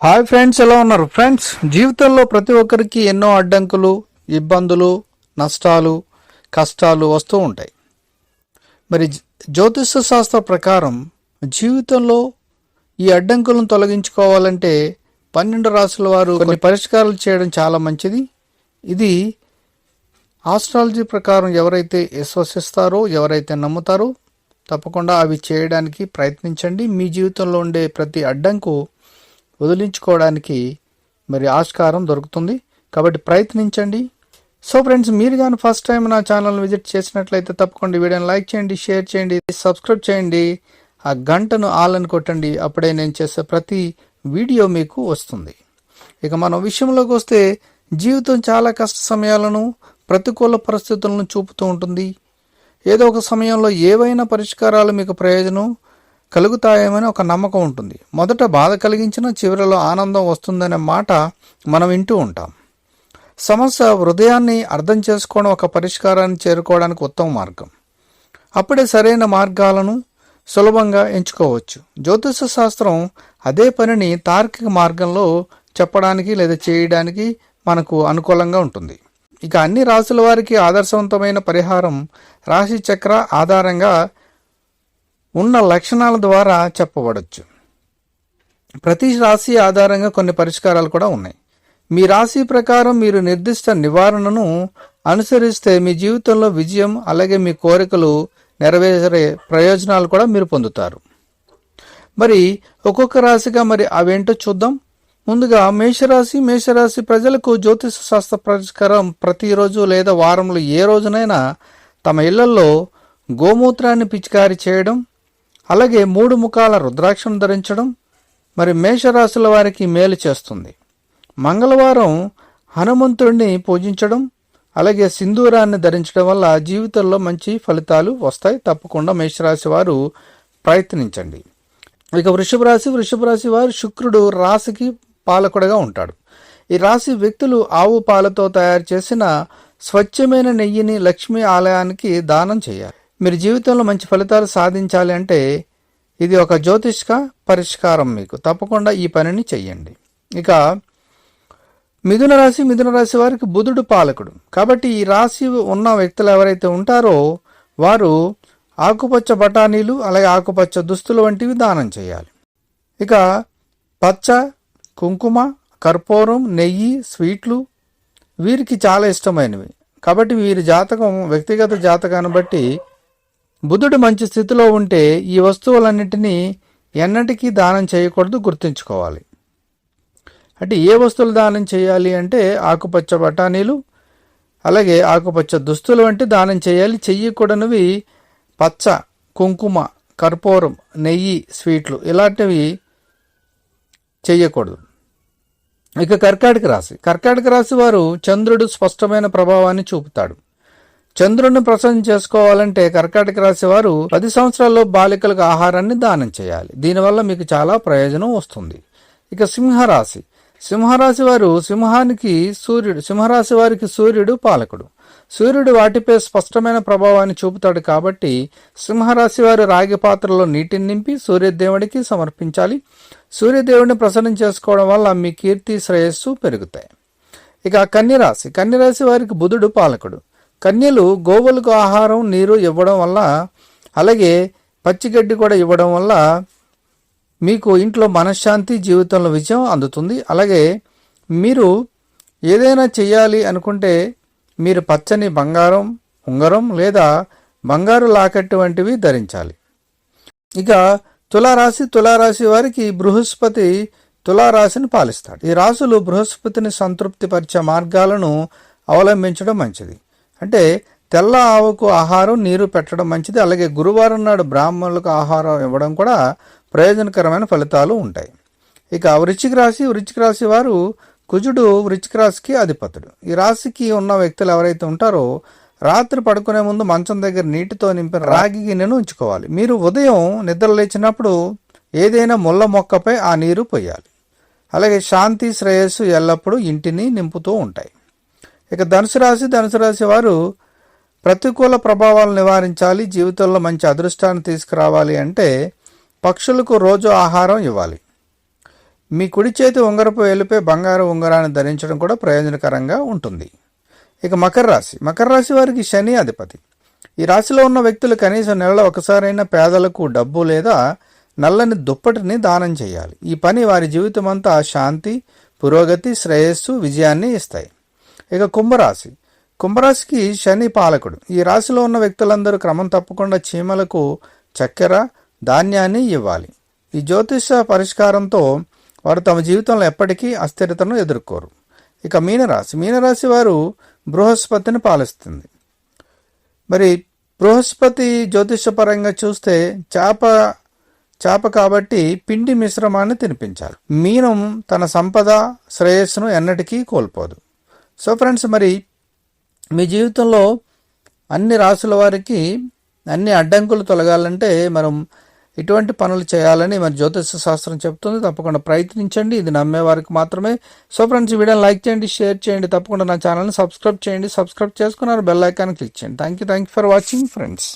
Hi friends ఎలా ఉన్నారు? Friends జీవితంలో ప్రతి ఒక్కరికి ఎన్నో అడ్డంకులు ఇబ్బందులు నష్టాలు కష్టాలు వస్తూ ఉంటాయి. మరి జ్యోతిష శాస్త్ర ప్రకారం జీవితంలో ఈ అడ్డంకులను తొలగించుకోవాలంటే పన్నెండు రాసుల వారు కొన్ని పరిష్కారాలు చేయడం చాలా మంచిది. ఇది ఆస్ట్రాలజీ ప్రకారం ఎవరైతే విశ్వసిస్తారో ఎవరైతే నమ్ముతారో తప్పకుండా అవి చేయడానికి ప్రయత్నించండి. మీ జీవితంలో ఉండే ప్రతి అడ్డంకు వదిలించుకోవడానికి మరి ఆస్కారం దొరుకుతుంది. కాబట్టి ప్రయత్నించండి. సో ఫ్రెండ్స్ మీరు కానీ ఫస్ట్ టైం నా ఛానల్ విజిట్ చేసినట్లయితే తప్పకుండా వీడియోని లైక్ చేయండి షేర్ చేయండి సబ్స్క్రైబ్ చేయండి. ఆ గంటను ఆల్ అని కొట్టండి. అప్పుడే నేను చేసే ప్రతి వీడియో మీకు వస్తుంది. ఇక మనం విషయంలోకి వస్తే జీవితం చాలా కష్ట సమయాలను ప్రతికూల పరిస్థితులను చూపుతూ ఉంటుంది. ఏదో ఒక సమయంలో ఏవైనా పరిష్కారాలు మీకు ప్రయోజనం కలుగుతాయేమని ఒక నమ్మకం ఉంటుంది. మొదట బాధ కలిగించిన చివరిలో ఆనందం వస్తుందనే మాట మనం వింటూ ఉంటాం. సమస్య హృదయాన్ని అర్థం చేసుకోవడం ఒక పరిష్కారాన్ని చేరుకోవడానికి ఉత్తమ మార్గం. అప్పుడే సరైన మార్గాలను సులభంగా ఎంచుకోవచ్చు. జ్యోతిష శాస్త్రం అదే పనిని తార్కిక మార్గంలో చెప్పడానికి లేదా చేయడానికి మనకు అనుకూలంగా ఉంటుంది. ఇక అన్ని రాసుల వారికి ఆదర్శవంతమైన పరిహారం రాశి చక్ర ఆధారంగా ఉన్న లక్షణాల ద్వారా చెప్పబడవచ్చు ప్రతి రాశి ఆధారంగా కొన్ని పరిష్కారాలు కూడా ఉన్నాయి. మీ రాశి ప్రకారం మీరు నిర్దిష్ట నివారణను అనుసరిస్తే మీ జీవితంలో విజయం అలాగే మీ కోరికలు నెరవేరే ప్రయోజనాలు కూడా మీరు పొందుతారు. మరి ఒక్కొక్క రాశిగా మరి అవేంటో చూద్దాం. ముందుగా మేషరాశి మేషరాశి ప్రజలకు జ్యోతిష శాస్త్ర ప్రకారం ప్రతిరోజు లేదా వారంలో ఏ రోజునైనా తమ ఇళ్ళలో గోమూత్రాన్ని పిచికారి చేయడం అలాగే మూడు ముఖాల రుద్రాక్షను ధరించడం మరి మేషరాశుల వారికి మేలు చేస్తుంది. మంగళవారం హనుమంతుడిని పూజించడం అలాగే సింధూరాన్ని ధరించడం వల్ల జీవితంలో మంచి ఫలితాలు వస్తాయి. తప్పకుండా మేషరాశి వారు ప్రయత్నించండి. ఇక వృషభ రాశి వృషభ రాశి వారు శుక్రుడు రాశికి పాలకుడుగా ఉంటాడు. ఈ రాశి వ్యక్తులు ఆవు పాలతో తయారు చేసిన స్వచ్ఛమైన నెయ్యిని లక్ష్మీ ఆలయానికి దానం చేయాలి. మీరు జీవితంలో మంచి ఫలితాలు సాధించాలి అంటే ఇది ఒక జ్యోతిష్క పరిష్కారం మీకు. తప్పకుండా ఈ పనిని చెయ్యండి. ఇక మిథున రాశి మిథున రాశి వారికి బుధుడు పాలకుడు. కాబట్టి ఈ రాశి ఉన్న వ్యక్తులు ఎవరైతే ఉంటారో వారు ఆకుపచ్చ బఠానీలు అలాగే ఆకుపచ్చ దుస్తులు వంటివి దానం చేయాలి. ఇక పచ్చ కుంకుమ కర్పూరం నెయ్యి స్వీట్లు వీరికి చాలా ఇష్టమైనవి. కాబట్టి వీరి జాతకం వ్యక్తిగత జాతకాన్ని బట్టి బుధుడు మంచి స్థితిలో ఉంటే ఈ వస్తువులన్నింటినీ ఎన్నటికీ దానం చేయకూడదు గుర్తుంచుకోవాలి. అంటే ఏ వస్తువులు దానం చేయాలి అంటే ఆకుపచ్చ బఠానీలు అలాగే ఆకుపచ్చ దుస్తులు వంటి దానం చేయాలి. చెయ్యకూడనివి పచ్చ కుంకుమ కర్పూరం నెయ్యి స్వీట్లు ఇలాంటివి చెయ్యకూడదు ఇక కర్కాటక రాశి. కర్కాటక రాశి వారు చంద్రుడు స్పష్టమైన ప్రభావాన్ని చూపుతాడు. చంద్రుడిని ప్రసన్నం చేసుకోవాలంటే కర్కాటక రాశి వారు పది సంవత్సరాల్లో బాలికలకు ఆహారాన్ని దానం చేయాలి. దీనివల్ల మీకు చాలా ప్రయోజనం వస్తుంది. ఇక సింహరాశి. సింహరాశి వారు సింహానికి సూర్యుడు సింహరాశి వారికి సూర్యుడు పాలకుడు. సూర్యుడు వాటిపై స్పష్టమైన ప్రభావాన్ని చూపుతాడు కాబట్టి సింహరాశి వారు రాగి పాత్రలో నీటిని నింపి సూర్యదేవుడికి సమర్పించాలి. సూర్యదేవుడిని ప్రసన్నం చేసుకోవడం వల్ల మీ కీర్తి శ్రేయస్సు పెరుగుతాయి. ఇక కన్యరాశి. కన్యరాశి వారికి బుధుడు పాలకుడు. కన్యలు గోవులకు ఆహారం నీరు ఇవ్వడం వల్ల అలాగే పచ్చిగడ్డి కూడా ఇవ్వడం వల్ల మీకు ఇంట్లో మనశ్శాంతి జీవితంలో విజయం అందుతుంది. అలాగే మీరు ఏదైనా చేయాలి అనుకుంటే మీరు పచ్చని బంగారం ఉంగరం లేదా బంగారు లాకెట్ వంటివి ధరించాలి. ఇక తులారాశి తులారాశి వారికి బృహస్పతి తులారాశిని పాలిస్తాడు. ఈ రాశులు బృహస్పతిని సంతృప్తిపరిచే మార్గాలను అవలంబించడం మంచిది. అంటే తెల్ల ఆవుకు ఆహారం నీరు పెట్టడం మంచిది. అలాగే గురువారం నాడు బ్రాహ్మణులకు ఆహారం ఇవ్వడం కూడా ప్రయోజనకరమైన ఫలితాలు ఉంటాయి. ఇక వృశ్చిక రాశి వృశ్చిక రాశి వారు కుజుడు వృశ్చిక రాశికి అధిపతుడు. ఈ రాశికి ఉన్న వ్యక్తులు ఎవరైతే ఉంటారో రాత్రి పడుకునే ముందు మంచం దగ్గర నీటితో నింపిన రాగి గిన్నెను ఉంచుకోవాలి. మీరు ఉదయం నిద్ర లేచినప్పుడు ఏదైనా ముళ్ళ మొక్కపై ఆ నీరు పోయాలి. అలాగే శాంతి శ్రేయస్సు ఎల్లప్పుడూ ఇంటిని నింపుతూ ఉంటాయి. ఇక ధనుసు రాశి ధనుసు రాశి వారు ప్రతికూల ప్రభావాలు నివారించాలి జీవితంలో మంచి అదృష్టాన్ని తీసుకురావాలి అంటే పక్షులకు రోజు ఆహారం ఇవ్వాలి. మీ కుడి చేతి ఉంగరపు వెలుపే బంగారు ఉంగరాన్ని ధరించడం కూడా ప్రయోజనకరంగా ఉంటుంది. ఇక మకర రాశి. మకర రాశి వారికి శని అధిపతి. ఈ రాశిలో ఉన్న వ్యక్తులు కనీసం నెలలో ఒకసారైనా పేదలకు డబ్బు లేదా నల్లని దుప్పటిని దానం చేయాలి. ఈ పని వారి జీవితం అంతా శాంతి పురోగతి శ్రేయస్సు విజయాన్ని ఇస్తాయి. ఇక కుంభరాశి. కుంభరాశికి శని పాలకుడు. ఈ రాశిలో ఉన్న వ్యక్తులందరూ క్రమం తప్పకుండా చీమలకు చక్కెర ధాన్యాన్ని ఇవ్వాలి. ఈ జ్యోతిష పరిష్కారంతో వారు తమ జీవితంలో ఎప్పటికీ అస్థిరతను ఎదుర్కోరు. ఇక మీనరాశి. మీనరాశి వారు బృహస్పతిని పాలిస్తుంది. మరి బృహస్పతి జ్యోతిషపరంగా చూస్తే చేప చేప కాబట్టి పిండి మిశ్రమాన్ని తినిపించాలి. మీనం తన సంపద శ్రేయస్సును ఎన్నటికీ కోల్పోదు. సో ఫ్రెండ్స్ మరి మీ జీవితంలో అన్ని రాసుల వారికి అన్ని అడ్డంకులు తొలగాలంటే మనం ఇటువంటి పనులు చేయాలని మరి జ్యోతిష శాస్త్రం చెప్తుంది. తప్పకుండా ప్రయత్నించండి. ఇది నమ్మేవారికి మాత్రమే. సో ఫ్రెండ్స్ ఈ వీడియోని లైక్ చేయండి షేర్ చేయండి. తప్పకుండా నా ఛానల్ని సబ్స్క్రైబ్ చేయండి. సబ్స్క్రైబ్ చేసుకున్నారు బెల్ ఐకాన్ క్లిక్ చేయండి. Thank you thank you for watching friends.